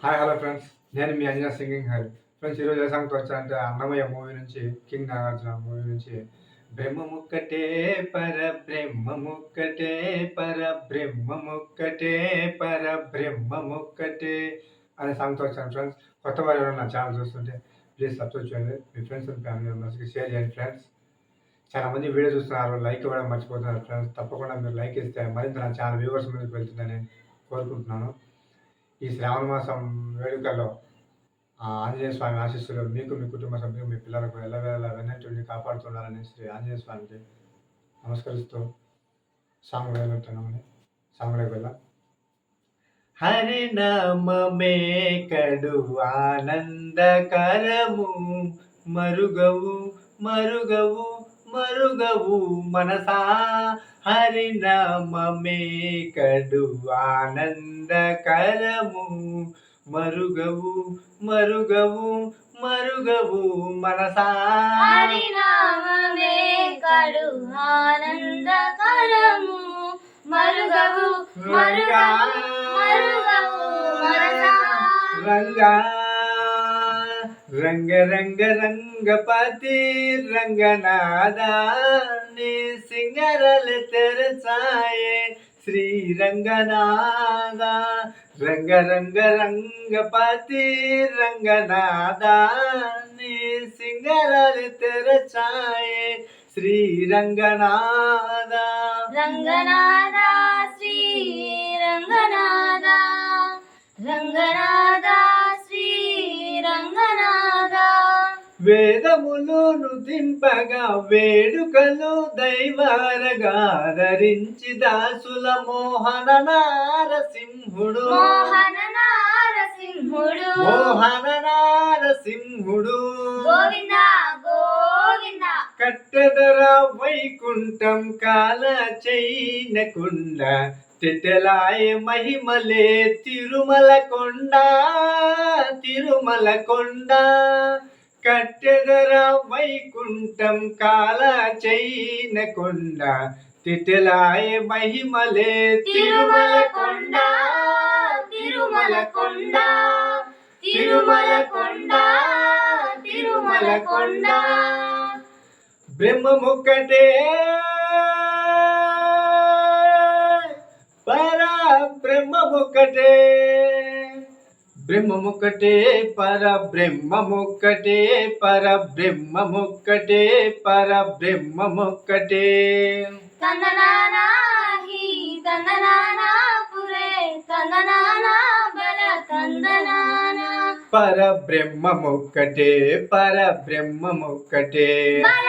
Hi hello friends నేను మీ Anjana singing Hari. Friends ఈరోజు ఏ సాంగ్తో వచ్చానంటే అన్నమయ్య మూవీ నుంచి కింగ్ నాగార్జున మూవీ నుంచి. బ్రహ్మముక్కటే పర బ్రహ్మముక్కటే పర బ్రహ్మముక్కటే పర బ్రహ్మముక్కటే అనే సాంగ్తో వచ్చాను ఫ్రెండ్స్ కొత్త వారు ఎవరైనా నా ఛానల్ చూస్తుంటే ప్లీజ్ సబ్స్క్రైబ్ చేయండి. మీ ఫ్రెండ్స్ అండ్ ఫ్యామిలీ మెంబర్స్కి షేర్ చేయండి ఫ్రెండ్స్ చాలా మంది వీడియో చూస్తున్నారు లైక్ ఇవ్వడం మర్చిపోతున్నారు ఫ్రెండ్స్ తప్పకుండా మీరు లైక్ ఇస్తే మరింత నా ఛానల్ వ్యూవర్స్ ముందుకు వెళ్తుందని కోరుకుంటున్నాను. ఈ శ్రావణ మాసం వేడుకల్లో ఆంజనేయ స్వామి ఆశీస్సులు మీకు మీ కుటుంబ సభ్యులు మీ పిల్లలకు ఎల్లవేళ వెన్నట్టుండి కాపాడుతున్నారని శ్రీ ఆంజనేయ స్వామికి నమస్కరిస్తూ సాంగ్ వెళ్ళుతున్నామని సాంగ్లోకి వెళ్ళాం హరినామే కడు ఆనందకరము మరుగవు మరుగవు మరుగవు మనసా. హరినామే కడు ఆనందకరము మరుగవు మరుగవు మరుగవు మనసా. హరినామమే కడు ఆనందకరము మరుగవు మరుగవు మరుగవు మనసా. రంగా. రంగ రంగ రంగపతి రంగనాథ నీ సింగరలు తెరచాయే శ్రీ రంగనాథ రంగ రంగ రంగపతి రంగనాథ నీ సింగరలు తెరచాయే శ్రీ రంగనాథ రంగనాథ శ్రీ రంగనాథ రంగనాథ వేదములు నుతింపగా వేడుకలు దైవారగా ధరించి దాసుల మోహన నారసింహుడు. మోహన నారసింహుడు. మోహన నారసింహుడు. గోవింద గోవింద. కట్టెదర వైకుంఠం కాల చైనకుండ తిట్టలాయ మహిమలే తిరుమల కొండ తిరుమల కొండ. కట్టెదరా వైకుంఠం కాల చైనకుండ తిటలాయ మహిమలే తిరుమల కొండ తిరుమల కొండ తిరుమల కొండ తిరుమల కొండ. బ్రహ్మముక్కటే పరా బ్రహ్మముక్కటే బ్రహ్మముక్కటే పర బ్రహ్మముక్కటే పర బ్రహ్మముక్కటే పర బ్రహ్మముక్కటే తందనానా హి తందనానా పురే తందనానా బల తందనానా పర బ్రహ్మముక్కటే పర బ్రహ్మముక్కటే బల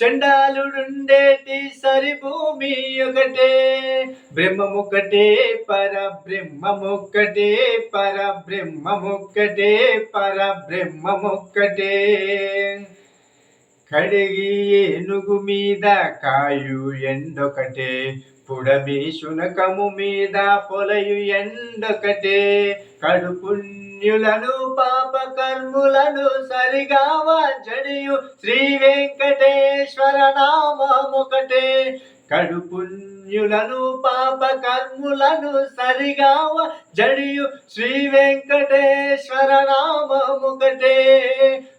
చండాలుడుండేటి సరి భూమి ఒకటే బ్రహ్మముక్కటే పర బ్రహ్మముక్కటే పర బ్రహ్మముక్కటే పర బ్రహ్మముక్కటే కడిగి ఏనుగు మీద కాయు ఎండొకటే పుడమి శునకము మీద పొలయు ఎండొకటే కడుపుండి పుణ్యులను పాప కర్ములను సరిగావ జడియు శ్రీ వెంకటేశ్వర నామముకటే. కడుపుణ్యులను పాప కర్ములను సరిగావ జడియు శ్రీ వెంకటేశ్వర నామముకటే.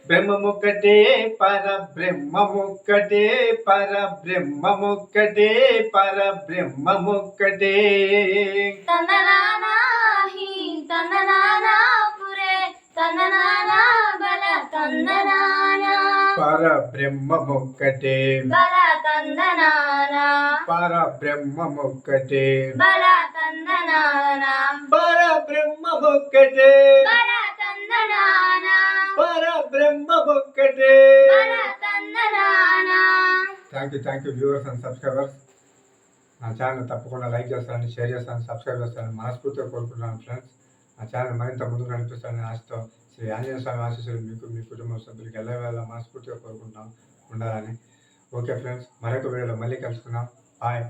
బ్రహ్మముక్కటే పర బ్రహ్మముక్కటే పర బ్రహ్మముక్కటే పర బ్రహ్మముక్కటే తన నానా తన నానా తందనానా బల తందనానా. పర బ్రహ్మముక్కటే బల తందనానా. పర బ్రహ్మముక్కటే బల తందనానా. పర బ్రహ్మముక్కటే బల తందనానా. పర బ్రహ్మముక్కటే బల తందనానా. Thank you thank you viewers and subscribers నా ఛానల్ తప్పకుండా లైక్ చేస్తానని షేర్ చేస్తాను సబ్స్క్రైబ్ చేస్తానని మనస్ఫూర్తిగా కోరుకుంటున్నాను ఫ్రెండ్స్ ఆ ఛానల్ మరింత ముందుకు నడిపిస్తానని ఆశతో శ్రీ ఆంజనేయ స్వామి ఆశీస్సులు మీకు మీ కుటుంబ సభ్యులకి ఎల్లవేళ మనస్ఫూర్తిగా కోరుకుంటున్నాం. ఉండాలని. ఓకే ఫ్రెండ్స్ మరొక వీడియోలో మళ్ళీ కలుసుకుందాం. బాయ్.